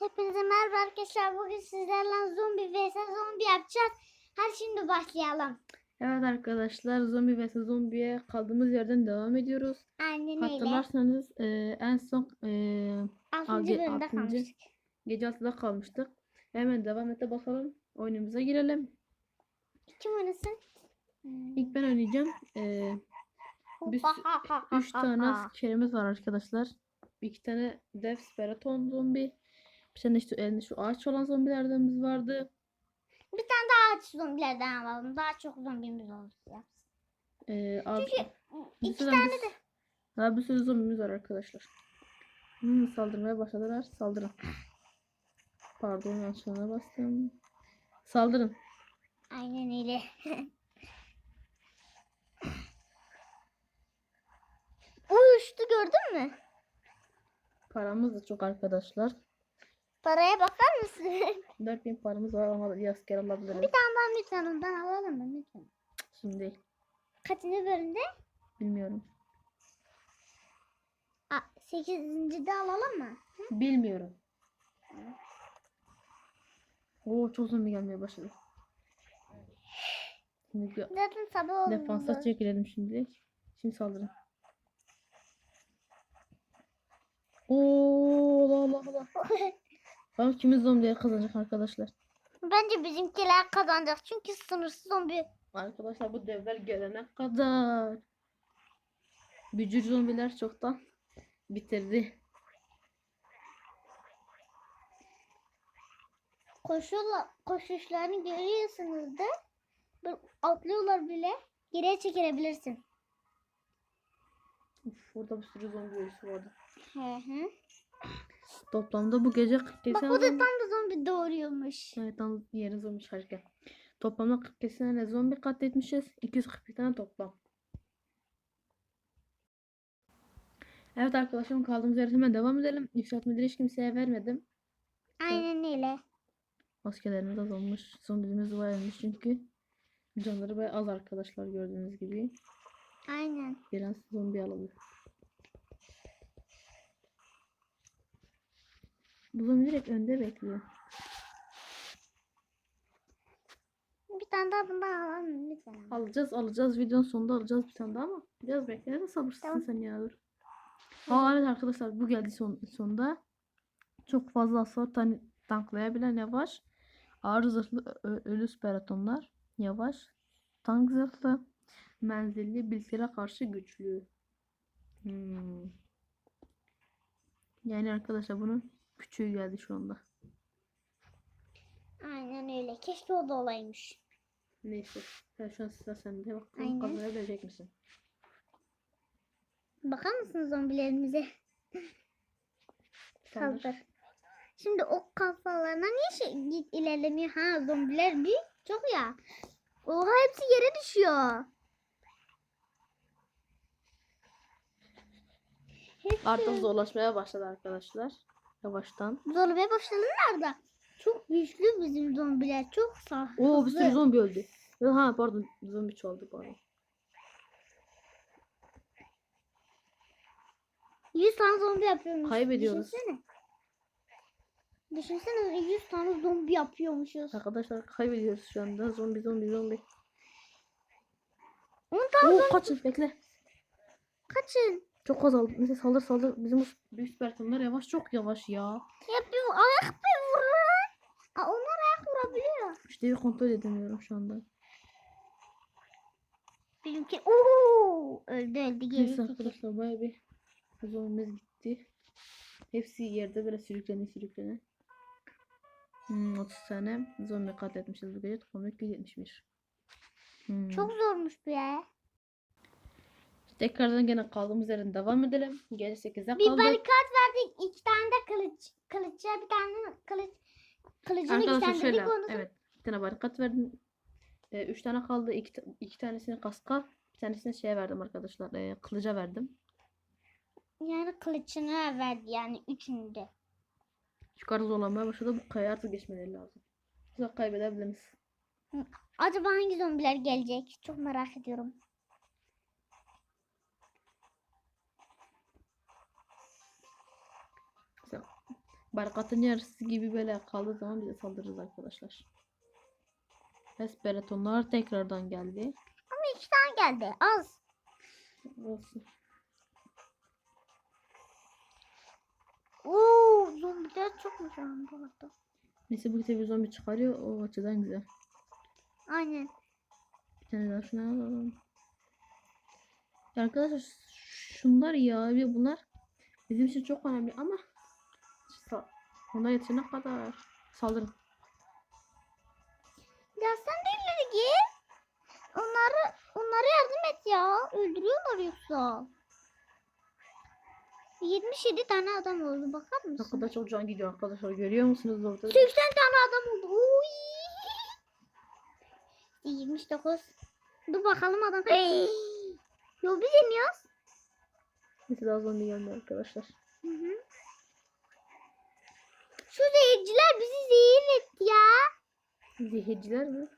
Hepinize merhaba arkadaşlar. Bugün sizlerle zombi vs zombi yapacağız. Hadi şimdi başlayalım. Evet arkadaşlar zombi vs zombiye kaldığımız yerden devam ediyoruz. Aynen öyle. Hatırlarsanız e, en son e, 6. altıncı- bölümde kalmıştık. gece 6'da kalmıştık. Hemen devam ete bakalım. Oyunumuza girelim. Kim oynasın? İlk ben oynayacağım. E, biz 3 tane askerimiz var arkadaşlar. İki tane dev speraton zombi. Bir tane işte elinde şu ağaç olan zombilerden vardı. Bir tane daha ağaç zombilerden alalım. Daha çok zombimiz olsun. E, al- Çünkü iki tane bir- de. Daha bir sürü zombimiz var arkadaşlar. Hmm, saldırmaya başladılar. Saldırın. Pardon yanlışlıkla bastım. Saldırın. Aynen öyle. Uyuştu gördün mü? Paramız da çok arkadaşlar. Paraya bakar mısın? 4000 paramız var ama asker alabiliriz. bir tane daha lütfen ondan alalım mı lütfen? Şimdi değil. Kaçıncı bölümde? Bilmiyorum. Aa, 8. de alalım mı? Bilmiyorum. Oo çok zombi gelmeye başladı. Şimdi Zaten sabah oldu. defansa çekilelim şimdilik. Şimdi saldırın. Oo Allah Allah Allah. Bakalım kimin zombileri kazanacak arkadaşlar. Bence bizimkiler kazanacak çünkü sınırsız zombi. Arkadaşlar bu devler gelene kadar bücür zombiler çoktan bitirdi. Koşuyorlar, koşuşlarını görüyorsunuz da. Atlıyorlar bile. Geriye çekilebilirsin. Uf, burada bir sürü zombi ölüsü vardı. Hı hı. Toplamda bu gece 40 Bak bu da tam da zombi doğuruyormuş. Evet tam yeni zombi çıkarken. Toplamda 40 kesen zombi katletmişiz. 241 tane toplam. Evet arkadaşlarım kaldığımız yerde hemen devam edelim. Yükseltmeleri hiç kimseye vermedim. Aynen öyle. Maskelerimiz azalmış. Zombilerimiz varmış çünkü. Canları bayağı az arkadaşlar gördüğünüz gibi. Aynen. Biraz zombi alalım. Bu zombi direkt önde bekliyor. Bir tane daha bundan alalım lütfen. Alacağız alacağız. Videonun sonunda alacağız bir tane daha ama biraz bekle sabırsızsın Tamam. sen ya dur. Aa evet arkadaşlar bu geldi son, sonunda. Çok fazla hasar tan tanklayabilen yavaş. Ağır zırhlı ölü speratonlar. Yavaş. Tank zırhlı. Menzilli bilgilere karşı güçlü. Hmm. Yani arkadaşlar bunun küçüğü geldi şu anda. Aynen öyle. Keşke o da olaymış. Neyse. Sen şu an sıra sende. Bakalım Aynen. kazanabilecek misin? Bakar mısınız zombilerimize? Kaldır. Şimdi o kafalarına niye şey git ilerlemiyor? Ha zombiler büyük çok ya. Oha hepsi yere düşüyor. Hepsi Artık zorlaşmaya başladı arkadaşlar. Yavaştan. zorlamaya başladılar da. Çok güçlü bizim zombiler. Çok sağ. Oo bir sürü zombi öldü. Ha pardon zombi çoğaldı pardon. 100 tane zombi yapıyormuş. Kaybediyoruz. Düşünsene. Düşünsene 100 tane zombi yapıyormuşuz. Arkadaşlar kaybediyoruz şu anda. Zombi zombi zombi. 10 tane Oo kaçın bekle. kaçın. Çok azaldı. Neyse saldır saldır. Bizim bu büyük spertonlar yavaş çok yavaş ya. Ya bir ayak bir vurur. Aa, onlar ayak vurabiliyor. İşte bir kontrol edemiyorum şu anda. Bizimki ooo öldü öldü geri Neyse arkadaşlar baya bir zombimiz gitti. Hepsi yerde böyle sürüklene sürüklene. Hmm, 30 tane zombi katletmişiz bu gece. Toplamda 271. Hmm. Çok zormuş bu ya. Tekrardan gene kaldığımız yerden devam edelim. Gece 8'e Bir kaldık. barikat verdik. iki tane de kılıç. Kılıça bir tane kılıç. Kılıcını Arkadaşlar şöyle. onu. Evet. Bir tane barikat verdim. Ee, üç tane kaldı. İki, iki tanesini kaska. Bir tanesini şeye verdim arkadaşlar. ee, kılıca verdim. Yani kılıçını verdi yani üçünü de. Yukarı zorlamaya başladı. Bu kaya artık geçmeleri lazım. Yoksa kaybedebiliriz. Acaba hangi zombiler gelecek? Çok merak ediyorum. Barikatın yarısı gibi böyle kaldığı zaman bize saldırırız arkadaşlar. Esperatonlar tekrardan geldi. Ama iki tane geldi. Az. Olsun. Oo, zombiler çokmuş şu an bu arada. Neyse bu bir zombi çıkarıyor. O açıdan güzel. Aynen. Bir tane daha şuna alalım. Ya arkadaşlar şunlar ya bir bunlar bizim için çok önemli ama ona yetişene kadar saldırın. Ya sen de ileri git. Onları, onlara yardım et ya. Öldürüyorlar yoksa. 77 tane adam oldu. Bakar Ne mısın? kadar çok can gidiyor arkadaşlar görüyor musunuz orada? 80 tane adam oldu. Uy. 29. Dur bakalım adam. Yo biz yemiyoruz. Neyse daha zombi gelmiyor arkadaşlar. Hı hı. Şu zehirciler bizi zehir etti ya. Zehirciler mi?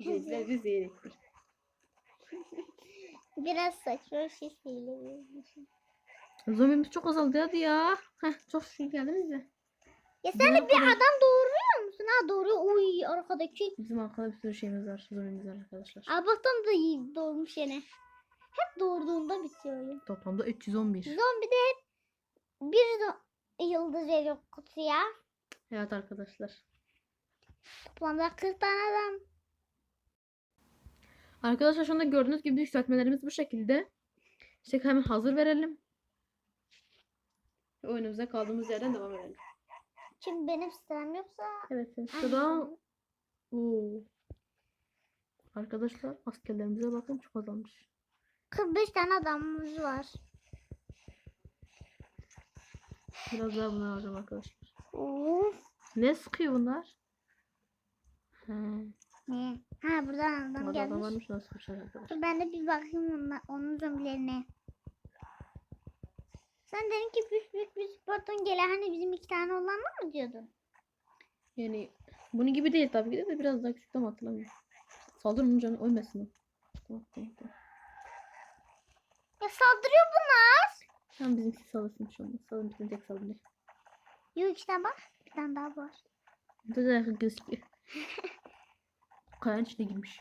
Zehirciler bizi zehir etti. Biraz saçma bir şey söyleyeyim. Zombimiz çok azaldı hadi ya. Heh, çok şükür geldiniz ya. Ya sen de bir arkadaş- adam doğuruyor musun? Ha doğuruyor. Uy arkadaki. Bizim arkada bir sürü şeyimiz var. Zombimiz var arkadaşlar. Allah'tan da iyi doğurmuş yine. Hep doğurduğunda bitiyor oyun. Toplamda 311. Zombi de hep bir yıldız veriyor kutuya. Evet arkadaşlar. Toplamda 40 tane adam. Arkadaşlar şu anda gördüğünüz gibi yükseltmelerimiz bu şekilde. İşte hemen hazır verelim. Ve oyunumuza kaldığımız yerden devam edelim. Şimdi benim sıram yoksa Evet. Sıra... Oo. Arkadaşlar askerlerimize bakın çok azalmış. 45 tane adamımız var. Biraz daha bunu alacağım arkadaşlar. Of. Ne sıkıyor bunlar? He. Ne? Ha buradan adam Adam, adam gelmiş. varmış nasıl sıkmışlar arkadaşlar. Dur ben de bir bakayım onunla, onun zombilerine. Sen dedin ki büyük büyük bir sportun gele hani bizim iki tane olanlar mı diyordun? Yani bunun gibi değil tabii ki de, de biraz daha küçük ama hatırlamıyorum. Saldırın onun canı ölmesin. Tamam tamam tamam. Ya saldırıyor bunlar. Tamam bizimki salırsın şu anda. Salın bizim tek salın diye. Yok işte bak bir tane daha var. Burada da gözüküyor. Kayanın içine girmiş.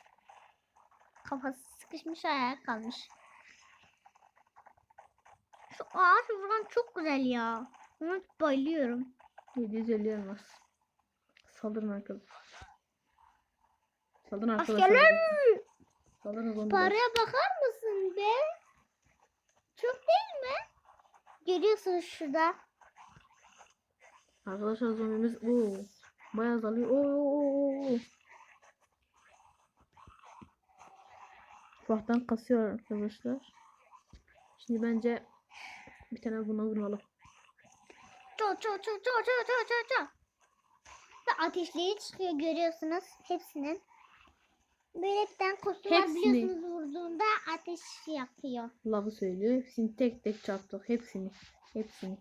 Kafası sıkışmış ayağa kalmış. Şu ağaç vuran çok güzel ya. Ona bayılıyorum. 750 elmas. Saldırın arkadaşlar. Saldırın arkadaşlar. Askerler Saldırın zombiler. Paraya bakar mısın be? Çok değil mi? Görüyorsunuz şurada. Arkadaşlar zombimiz oo, bayağı azalıyor. Oo. Ufaktan kasıyor arkadaşlar. Şimdi bence bir tane buna vuralım. Ço ço ço ço ço ço ço ço. Ve ateşleri çıkıyor görüyorsunuz hepsinin. Böyle bir tane kostüm var Hepsini. biliyorsunuz vurduğunda ateş yakıyor. Lavı söylüyor. Hepsini tek tek çarptık. Hepsini. Hepsini.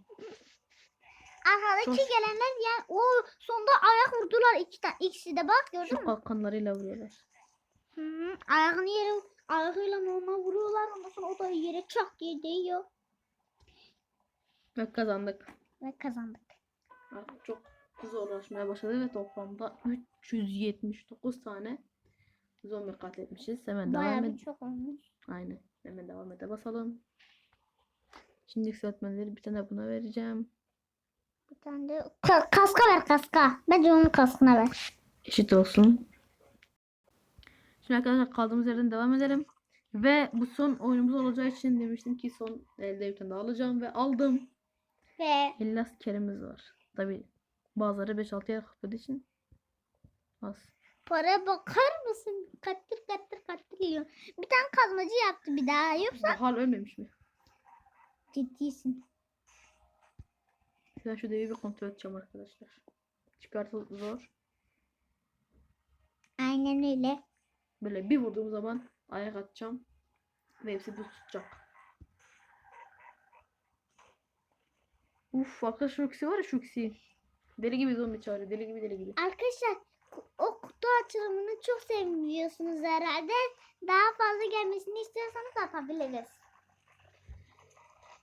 Arkadaki Çok- gelenler yani o sonunda ayak vurdular iki tane ikisi de bak gördün Şu mü? kalkanlarıyla vuruyorlar. Hı. Ayağını yere ayağıyla ona vuruyorlar ondan sonra o da yere çak diye değiyor Ve kazandık. ve kazandık. Artık çok zorlaşmaya başladı ve toplamda 379 tane zombi katletmişiz. Hemen devam Bayağı et. bir çok olmuş. Aynen. Hemen devam ede basalım. Şimdi yükseltmeleri bir tane buna vereceğim. Bir tane de Ka- kaska ver kaska. Bence onun kaskına ver. Eşit olsun. Şimdi arkadaşlar kaldığımız yerden devam edelim. Ve bu son oyunumuz olacağı için demiştim ki son elde bir tane daha alacağım ve aldım. Ve 50 askerimiz var. Tabi bazıları 5-6 yer kapladığı için az. para bakar mısın? Kattır kattır kattır yiyor. Bir tane kazmacı yaptı bir daha. Yoksa Hal ölmemiş mi? ciddisin. Ben şu devi bir kontrol edeceğim arkadaşlar. Çıkartı zor. Aynen öyle. Böyle bir vurduğum zaman ayak atacağım. Ve hepsi düz tutacak. Uf arkadaşlar şu ikisi var ya şu ikisi. Deli gibi zombi çağırıyor. Deli gibi deli gibi. Arkadaşlar o kutu açılımını çok sevmiyorsunuz herhalde. Daha fazla gelmesini istiyorsanız atabiliriz.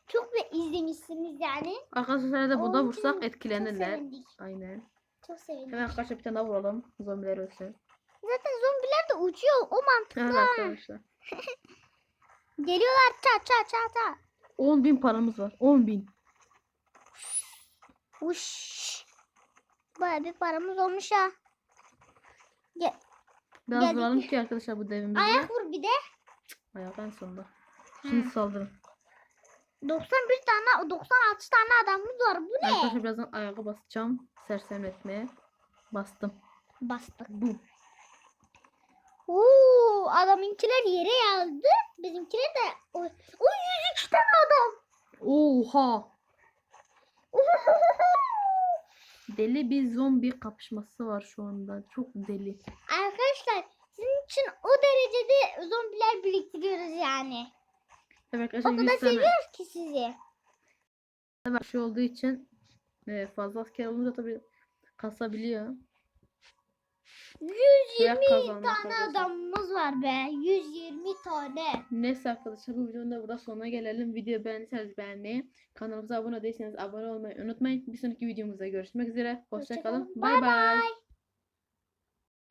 çok da izlemişsiniz yani. Arkadaşlar da burada vursak etkilenirler. Çok. Aynen. Çok sevindik. Hemen arkadaşlar bir tane daha vuralım. Zombiler ölsün. Zaten zombiler de uçuyor. O mantıklı. Evet arkadaşlar. Geliyorlar ça ça ça ça. 10 bin paramız var. 10 bin. Uş. Baya bir paramız olmuş ha. Gel. Biraz Geldik. vuralım ki arkadaşlar bu devimizi. Ayak vur bir de. Ayak en sonunda. Şimdi Hı. saldırın. 91 tane 96 tane adamımız var. Bu ne? Arkadaşlar birazdan ayağa basacağım. Sersemletmeye. Bastım. Bastık. Bu. Oo, adamınkiler yere yazdı. Bizimkiler de o, o 102 tane adam. Oha. Deli bir zombi kapışması var şu anda. Çok deli. Arkadaşlar sizin için o derecede zombiler biriktiriyoruz yani. Evet O kadar 100 tane seviyoruz ki sizi. bir şey olduğu için e, fazla asker olunca tabii kasabiliyor. 120 Ayak kazanmak tane arkadaşlar. adamımız var be. 120 tane. Neyse arkadaşlar bu videonun da burada sonuna gelelim. Videoyu beğendiyseniz beğenmeyi, kanalımıza abone değilseniz abone olmayı unutmayın. Bir sonraki videomuzda görüşmek üzere. Hoşçakalın. Bay bay. bay.